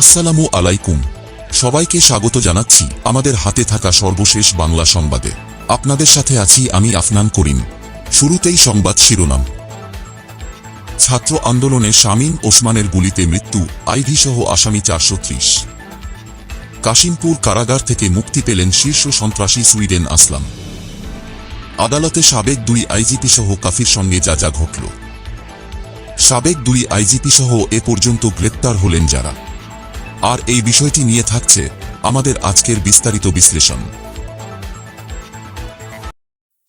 আসসালামু আলাইকুম। সবাইকে স্বাগত জানাচ্ছি আমাদের হাতে থাকা সর্বশেষ বাংলা সংবাদে। আপনাদের সাথে আছি আমি আফনান করিম। শুরুতেই সংবাদ শিরোনাম। ছাত্র আন্দোলনে শামীম ওসমানের গুলিতে মৃত্যু, আইভি সহ আসামি চারশো ত্রিশ। কাশিমপুর কারাগার থেকে মুক্তি পেলেন শীর্ষ সন্ত্রাসী সুইডেন আসলাম। আদালতে সাবেক দুই আইজিপি সহ কাফির সঙ্গে যা যা ঘটল। সাবেক দুই আইজিপি সহ এ পর্যন্ত গ্রেপ্তার হলেন যারা। আর এই বিষয়টি নিয়ে থাকছে আমাদের আজকের বিস্তারিত বিশ্লেষণ।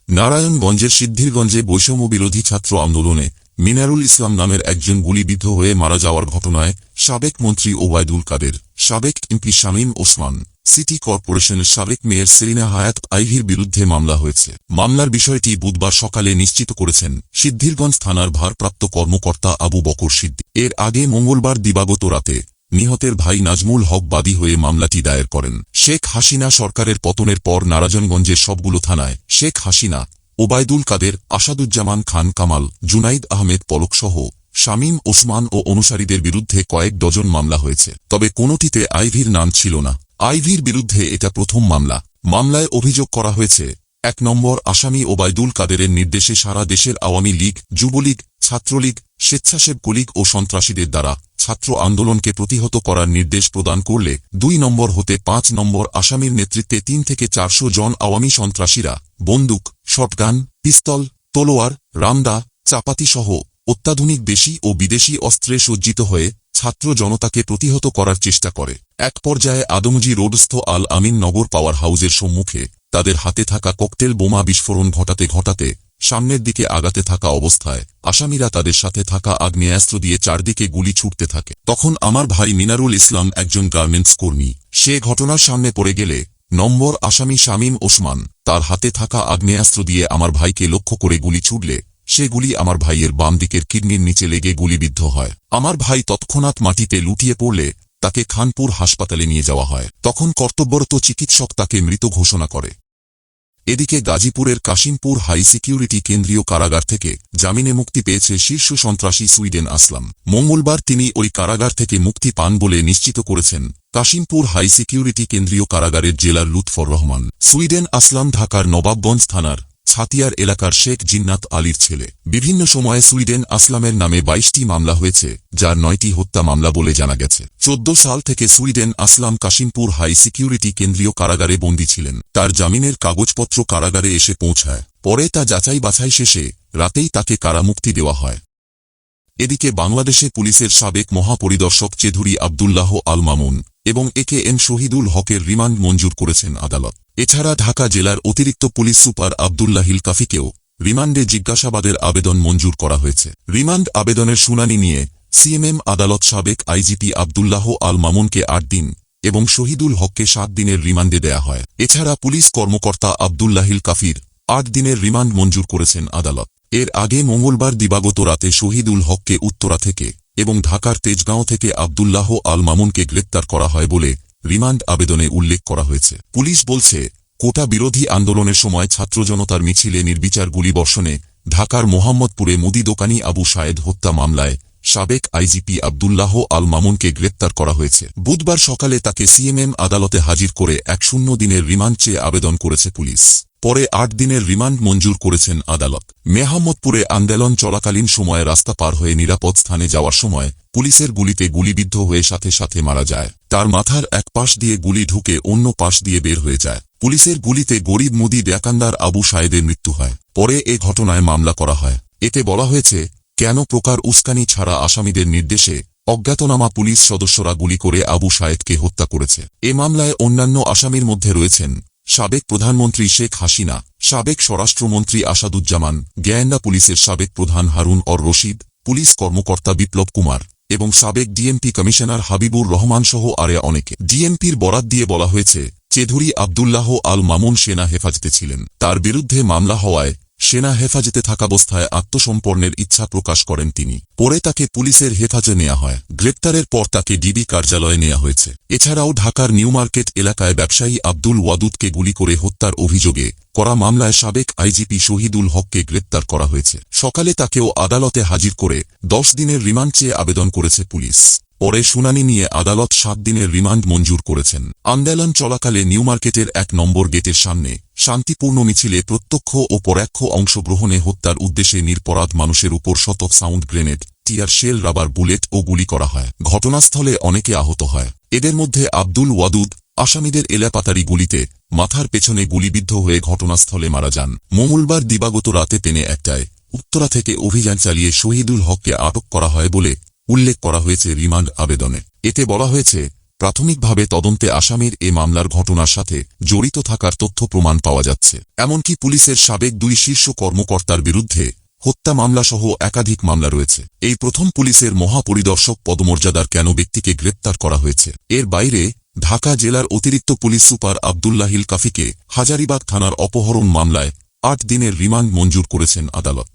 নারায়ণগঞ্জের সিদ্ধিরগঞ্জে বৈষম্য বিরোধী ছাত্র আন্দোলনে মিনারুল ইসলাম নামের একজন গুলিবিদ্ধ হয়ে মারা যাওয়ার ঘটনায় সাবেক মন্ত্রী ওবায়দুল কাদের, সাবেক এমপি শামীম ওসমান, সিটি কর্পোরেশনের সাবেক মেয়র সেলিনা হায়াত আইভির বিরুদ্ধে মামলা হয়েছে। মামলার বিষয়টি বুধবার সকালে নিশ্চিত করেছেন সিদ্ধিরগঞ্জ থানার ভারপ্রাপ্ত কর্মকর্তা আবু বকর সিদ্দি এর আগে মঙ্গলবার দিবাগত রাতে নিহতের ভাই নাজমুল হক বাদী হয়ে মামলাটি দায়ের করেন। শেখ হাসিনা সরকারের পতনের পর নারাজনগঞ্জের সবগুলো থানায় শেখ হাসিনা ওবায়দুল কাদের, আসাদুজ্জামান খান, কামাল, জুনাইদ আহমেদ পলকসহ শামীম, ওসমান ও অনুসারীদের বিরুদ্ধে কয়েক ডজন মামলা হয়েছে। তবে কোনোটিতে আইভির নাম ছিল না। আইভির বিরুদ্ধে এটা প্রথম মামলা। মামলায় অভিযোগ করা হয়েছে, এক নম্বর আসামি ওবায়দুল কাদেরের নির্দেশে সারা দেশের আওয়ামী লীগ, যুবলীগ, ছাত্রলীগ স্বেচ্ছাসেবক লীগ ও সন্ত্রাসীদের দ্বারা ছাত্র আন্দোলনকে প্রতিহত করার নির্দেশ প্রদান করলে দুই নম্বর হতে পাঁচ নম্বর আসামির নেতৃত্বে তিন থেকে চারশো জন আওয়ামী সন্ত্রাসীরা বন্দুক, শটগান, পিস্তল, তলোয়ার, রামদা, চাপাতি সহ অত্যাধুনিক দেশি ও বিদেশি অস্ত্রে সজ্জিত হয়ে ছাত্র জনতাকে প্রতিহত করার চেষ্টা করে। এক পর্যায়ে আদমজি রোডস্থ আল আমিন নগর পাওয়ার হাউজের সম্মুখে তাদের হাতে থাকা ককটেল বোমা বিস্ফোরণ ঘটাতে ঘটাতে সামনের দিকে আগাতে থাকা অবস্থায় আসামিরা তাদের সাথে থাকা আগ্নেয়াস্ত্র দিয়ে চারদিকে গুলি ছুটতে থাকে। তখন আমার ভাই মিনারুল ইসলাম একজন গার্মেন্টস কর্মী। সে ঘটনার সামনে পড়ে গেলে নম্বর আসামি শামীম ওসমান তার হাতে থাকা আগ্নেয়াস্ত্র দিয়ে আমার ভাইকে লক্ষ্য করে গুলি ছুটলে সে গুলি আমার ভাইয়ের বাম দিকের কিডনির নিচে লেগে গুলিবিদ্ধ হয়। আমার ভাই তৎক্ষণাৎ মাটিতে লুটিয়ে পড়লে তাকে খানপুর হাসপাতালে নিয়ে যাওয়া হয়। তখন কর্তব্যরত চিকিৎসক তাকে মৃত ঘোষণা করে। এদিকে গাজীপুরের কাশিমপুর হাই সিকিউরিটি কেন্দ্রীয় কারাগার থেকে জামিনে মুক্তি পেয়েছে শীর্ষ সন্ত্রাসী সুইডেন আসলাম। মঙ্গলবার তিনি ওই কারাগার থেকে মুক্তি পান বলে নিশ্চিত করেছেন কাশিমপুর হাই সিকিউরিটি কেন্দ্রীয় কারাগারের জেলার লুৎফর রহমান। সুইডেন আসলাম ঢাকার নবাবগঞ্জ থানার ছাতিয়ার এলাকার শেখ জিন্নাত আলীর ছেলে। বিভিন্ন সময়ে সুইডেন আসলামের নামে বাইশটি মামলা হয়েছে, যার নয়টি হত্যা মামলা বলে জানা গেছে। চোদ্দ সাল থেকে Sweden Aslam Kashimpur high security কেন্দ্রীয় কারাগারে বন্দী ছিলেন। তার জামিনের কাগজপত্র কারাগারে এসে পৌঁছায়। পরে তা যাচাই বাছাই শেষে রাতেই তাকে কারামুক্তি দেওয়া হয়। এদিকে বাংলাদেশে পুলিশের সাবেক মহাপরিদর্শক চেধুরী আবদুল্লাহ আল মামুন এবং একে এম শহীদুল হকের রিমান্ড মঞ্জুর করেছেন আদালত। এছাড়া ঢাকা জেলার অতিরিক্ত পুলিশ সুপার আবদুল্লাহিল কাফিকেও রিমান্ডে জিজ্ঞাসাবাদের আবেদন মঞ্জুর করা হয়েছে। রিমান্ড আবেদনের শুনানি নিয়ে সিএমএম আদালত সাবেক আইজিপি আবদুল্লাহ আল মামুনকে আট দিন এবং শহীদুল হককে সাত দিনের রিমান্ডে দেয়া হয়। এছাড়া পুলিশ কর্মকর্তা আবদুল্লাহিল কাফির আট দিনের রিমান্ড মঞ্জুর করেছেন আদালত। এর আগে মঙ্গলবার দিবাগত রাতে শহীদুল হককে উত্তরা থেকে এবং ঢাকার তেজগাঁও থেকে আবদুল্লাহ আল মামুনকে গ্রেপ্তার করা হয় বলে রিমান্ড আবেদনে উল্লেখ করা হয়েছে। পুলিশ বলছে, কোটা বিরোধী আন্দোলনের সময় ছাত্র জনতার মিছিলে নির্বিচার গুলিবর্ষণে ঢাকার মোহাম্মদপুরে মুদি দোকানি আবু শায়েদ হত্যা মামলায় সাবেক আইজিপি আবদুল্লাহ আল মামুনকে গ্রেপ্তার করা হয়েছে। বুধবার সকালে তাকে সিএমএম আদালতে হাজির করে এক শূন্য দিনের রিমান্ড চেয়ে আবেদন করেছে পুলিশ। পরে আট দিনের রিমান্ড মঞ্জুর করেছেন আদালত। মেহাম্মদপুরে আন্দোলন চলাকালীন সময়ে রাস্তা পার হয়ে নিরাপদ স্থানে যাওয়ার সময় পুলিশের গুলিতে গুলিবিদ্ধ হয়ে সাথে সাথে মারা যায়। তার মাথার এক পাশ দিয়ে গুলি ঢুকে অন্য পাশ দিয়ে বের হয়ে যায়। পুলিশের গুলিতে গরিব মুদি দেয়াকান্দার আবু সায়েদের মৃত্যু হয়। পরে এ ঘটনায় মামলা করা হয়। এতে বলা হয়েছে, কেন প্রকার উস্কানি ছাড়া আসামিদের নির্দেশে অজ্ঞাতনামা পুলিশ সদস্যরা গুলি করে আবু সায়েদকে হত্যা করেছে। এ মামলায় অন্যান্য আসামির মধ্যে রয়েছেন সাবেক প্রধানমন্ত্রী শেখ হাসিনা, সাবেক স্বরাষ্ট্রমন্ত্রী আসাদুজ্জামান গেয়েন্দা পুলিশের সাবেক প্রধান হারুন অর রশিদ, পুলিশ কর্মকর্তা বিপ্লব কুমার এবং সাবেক ডিএমপি কমিশনার হাবিবুর রহমান সহ আরে অনেকে। ডিএমপির বরাত দিয়ে বলা হয়েছে, চেধুরী আবদুল্লাহ আল মামুন সেনা হেফাজতে ছিলেন। তার বিরুদ্ধে মামলা হওয়ায় সেনা হেফাজতে থাকাবস্থায় আত্মসমর্পণের ইচ্ছা প্রকাশ করেন তিনি। পরে তাকে পুলিশের হেফাজে নেওয়া হয়। গ্রেপ্তারের পর তাকে ডিবি কার্যালয়ে নেওয়া হয়েছে। এছাড়াও ঢাকার নিউ মার্কেট এলাকায় ব্যবসায়ী আব্দুল ওয়াদুদকে গুলি করে হত্যার অভিযোগে করা মামলায় সাবেক আইজিপি শহীদুল হককে গ্রেপ্তার করা হয়েছে। সকালে তাকেও আদালতে হাজির করে দশ দিনের রিমান্ড চেয়ে আবেদন করেছে পুলিশ। পরে শুনানি নিয়ে আদালত সাত দিনের রিমান্ড মঞ্জুর করেছেন। আন্দোলন চলাকালে নিউ মার্কেটের এক নম্বর গেটের সামনে শান্তিপূর্ণ মিছিলে প্রত্যক্ষ ও পরোক্ষ অংশগ্রহণে হত্যার উদ্দেশ্যে নিরপরাধ মানুষের উপর শতক sound grenade, tear shell, rubber bullet ও গুলি করা হয়। ঘটনাস্থলে অনেকে আহত হয়। এদের মধ্যে আব্দুল ওয়াদুদ, আসামিদের এলাপাতারি গুলিতে মাথার পেছনে গুলিবিদ্ধ হয়ে ঘটনাস্থলে মারা যান। মঙ্গলবার দিবাগত রাতে তেনে একটায় উত্তরা থেকে অভিযান চালিয়ে শহীদুল হককে আটক করা হয় বলে উল্লেখ করা হয়েছে রিমান্ড আবেদনে। এতে বলা হয়েছে প্রাথমিকভাবে তদন্তে আসামির এ মামলার ঘটনার সাথে জড়িত থাকার তথ্য প্রমাণ পাওয়া যাচ্ছে। এমনকি পুলিশের সাবেক দুই শীর্ষ কর্মকর্তার বিরুদ্ধে হত্যা মামলাসহ একাধিক মামলা রয়েছে। এই প্রথম পুলিশের মহাপরিদর্শক পদমর্যাদার কেন ব্যক্তিকে গ্রেপ্তার করা হয়েছে? এর বাইরে ঢাকা জেলার অতিরিক্ত পুলিশ সুপার আবদুল্লাহিল কাফিকে হাজারিবাগ থানার অপহরণ মামলায় আট দিনের রিমান্ড মঞ্জুর করেছেন আদালত।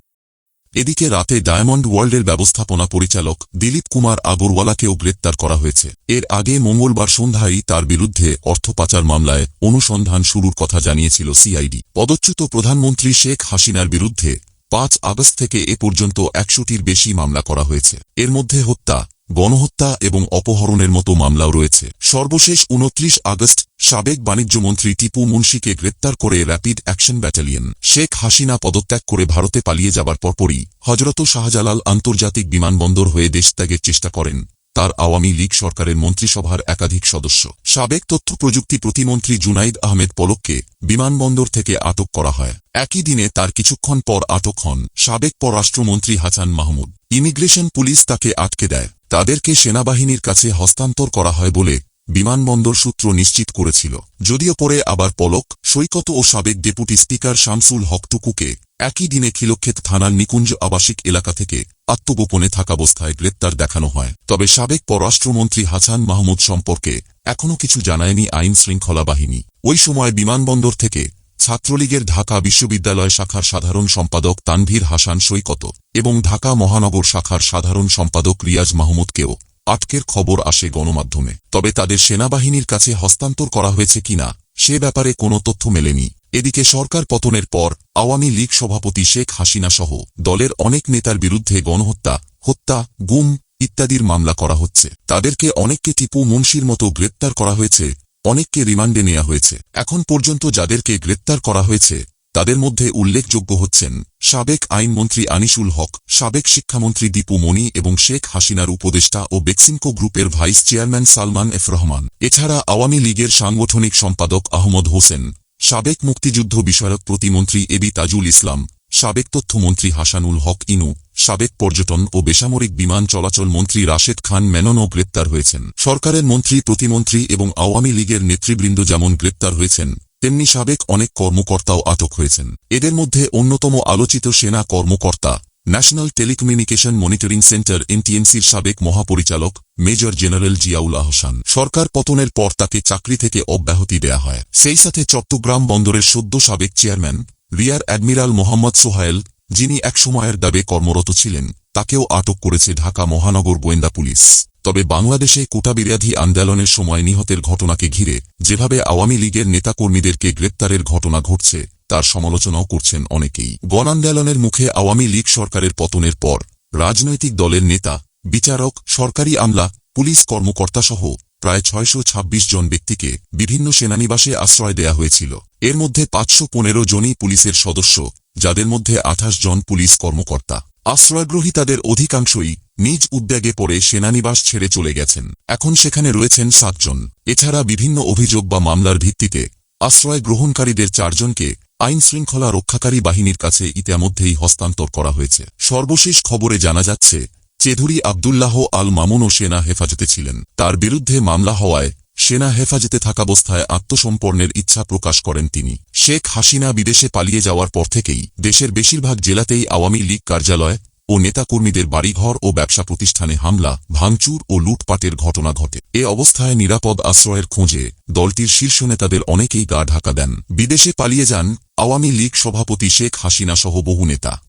এদিকে রাতে ডায়মন্ড ওয়ার্ল্ডের ব্যবস্থাপনা পরিচালক দিলীপ কুমার আগরওয়ালাকেও গ্রেপ্তার করা হয়েছে। এর আগে মঙ্গলবার সন্ধ্যায় তার বিরুদ্ধে অর্থ পাচার মামলায় অনুসন্ধান শুরুর কথা জানিয়েছিল সিআইডি। পদচ্যুত প্রধানমন্ত্রী শেখ হাসিনার বিরুদ্ধে পাঁচ আগস্ট থেকে এ পর্যন্ত একশোটির বেশি মামলা করা হয়েছে। এর মধ্যে হত্যা গণহত্যা এবং অপহরণের মতো মামলাও রয়েছে। সর্বশেষ উনত্রিশ আগস্ট সাবেক বাণিজ্যমন্ত্রী টিপু মুন্সিকে গ্রেপ্তার করে rapid action battalion. Sheikh Hasina পদত্যাগ করে ভারতে পালিয়ে যাবার পরপরই হজরত শাহজালাল আন্তর্জাতিক বিমানবন্দর হয়ে দেশত্যাগের চেষ্টা করেন। তার আওয়ামী লীগ সরকারের মন্ত্রিসভার একাধিক সদস্য। সাবেক তথ্য প্রযুক্তি প্রতিমন্ত্রী জুনাইদ আহমেদ পলককে বিমানবন্দর থেকে আটক করা হয়। একই দিনে তার কিছুক্ষণ পর আটক হন সাবেক পররাষ্ট্রমন্ত্রী হাসান মাহমুদ। ইমিগ্রেশন পুলিশ তাকে আটকে দেয়। তাদেরকে সেনাবাহিনীর কাছে হস্তান্তর করা হয় বলে বিমানবন্দর সূত্র নিশ্চিত করেছিল। যদিও পরে আবার পলক, সৈকত ও সাবেক ডেপুটি স্পিকার শামসুল হকটুকুকে একই দিনে খিলক্ষেত থানার নিকুঞ্জ আবাসিক এলাকা থেকে আত্মগোপনে থাকাবস্থায় গ্রেপ্তার দেখানো হয়। তবে সাবেক পররাষ্ট্রমন্ত্রী হাসান মাহমুদ সম্পর্কে এখনও কিছু জানায়নি আইন শৃঙ্খলা বাহিনী। ওই সময় বিমানবন্দর থেকে ছাত্রলীগের ঢাকা বিশ্ববিদ্যালয় শাখার সাধারণ সম্পাদক তানভীর হাসান সৈকত এবং ঢাকা মহানগর শাখার সাধারণ সম্পাদক রিয়াজ মাহমুদকেও আটকের খবর আসে গণমাধ্যমে। তবে তাদের সেনাবাহিনীর কাছে হস্তান্তর করা হয়েছে কিনা, সে ব্যাপারে কোনো তথ্য মেলেনি। এদিকে সরকার পতনের পর আওয়ামী লীগ সভাপতি শেখ হাসিনা সহ দলের অনেক নেতার বিরুদ্ধে গণহত্যা, হত্যা, গুম ইত্যাদির মামলা করা হচ্ছে। তাদেরকে অনেককে টিপু মুন্সির মতো গ্রেপ্তার করা হয়েছে অনেককে রিমান্ডে নেওয়া হয়েছে। এখন পর্যন্ত যাদেরকে গ্রেপ্তার করা হয়েছে, তাদের মধ্যে উল্লেখযোগ্য হচ্ছেন সাবেক আইনমন্ত্রী আনিসুল হক, সাবেক শিক্ষামন্ত্রী দীপু মনি এবং শেখ হাসিনার উপদেষ্টা ও বেক্সিমকো গ্রুপের vice chairman Salman F Rahman. এছাড়া আওয়ামী লীগের সাংগঠনিক সম্পাদক আহমদ হোসেন, সাবেক মুক্তিযুদ্ধ বিষয়ক প্রতিমন্ত্রী এবি তাজুল ইসলাম, সাবেক তথ্যমন্ত্রী হাসানুল হক ইনু সাবেক পর্যটন ও বেসামরিক বিমান চলাচল মন্ত্রী রাশেদ খান মেননও গ্রেপ্তার হয়েছেন। সরকারের মন্ত্রী, প্রতিমন্ত্রী এবং আওয়ামী লীগের নেতৃবৃন্দ যেমন গ্রেপ্তার হয়েছেন, তেমনি সাবেক অনেক কর্মকর্তাও আটক হয়েছেন। এদের মধ্যে অন্যতম আলোচিত সেনা কর্মকর্তা, ন্যাশনাল টেলিকমিউনিকেশন মনিটরিং সেন্টার এনটিএমসির সাবেক মহাপরিচালক, মেজর জেনারেল জিয়াউল আহসান। সরকার পতনের পর তাকে চাকরি থেকে অব্যাহতি দেয়া হয়। সেই সাথে চট্টগ্রাম বন্দরের সদ্য সাবেক chairman, rear admiral Mohammad Sohayel যিনি একসময়ের দাবে কর্মরত ছিলেন, তাকেও আটক করেছে ঢাকা মহানগর গোয়েন্দা পুলিশ। তবে বাংলাদেশে কোটাবিরোধী আন্দোলনের সময় নিহতের ঘটনাকে ঘিরে যেভাবে আওয়ামী লীগের নেতাকর্মীদেরকে গ্রেপ্তারের ঘটনা ঘটছে, তার সমালোচনাও করছেন অনেকেই। গণ আন্দোলনের মুখে আওয়ামী লীগ সরকারের পতনের পর, রাজনৈতিক দলের নেতা, বিচারক, সরকারি আমলা, পুলিশ কর্মকর্তাসহ প্রায় ছয়শো ছাব্বিশ জন ব্যক্তিকে বিভিন্ন সেনানিবাসে আশ্রয় দেয়া হয়েছিল। এর মধ্যে পাঁচশো পনেরো জনই পুলিশের সদস্য যাদের মধ্যে আঠাশ জন পুলিশ কর্মকর্তা। আশ্রয়গ্রহী তাদের অধিকাংশই নিজ উদ্যোগে পড়ে সেনানিবাস ছেড়ে চলে গেছেন। এখন সেখানে রয়েছেন সাতজন এছাড়া বিভিন্ন অভিযোগ বা মামলার ভিত্তিতে আশ্রয় গ্রহণকারীদের চারজনকে আইন শৃঙ্খলা রক্ষাকারী বাহিনীর কাছে ইতিমধ্যেই হস্তান্তর করা হয়েছে। সর্বশেষ খবরে জানা যাচ্ছে, চেধুরী আবদুল্লাহ আল মামুনও সেনা হেফাজতে ছিলেন। তার বিরুদ্ধে মামলা হওয়ায় সেনা হেফাজতে থাকাবস্থায় আত্মসমর্পণের ইচ্ছা প্রকাশ করেন তিনি। শেখ হাসিনা বিদেশে পালিয়ে যাওয়ার পর থেকেই দেশের বেশিরভাগ জেলাতেই আওয়ামী লীগ কার্যালয় ও নেতাকর্মীদের বাড়িঘর ও ব্যবসা প্রতিষ্ঠানে হামলা, ভাঙচুর ও লুটপাটের ঘটনা ঘটে। এ অবস্থায় নিরাপদ আশ্রয়ের খোঁজে দলটির শীর্ষ নেতাদের অনেকেই গা ঢাকা দেন। বিদেশে পালিয়ে যান আওয়ামী লীগ সভাপতি শেখ হাসিনা সহ বহু নেতা।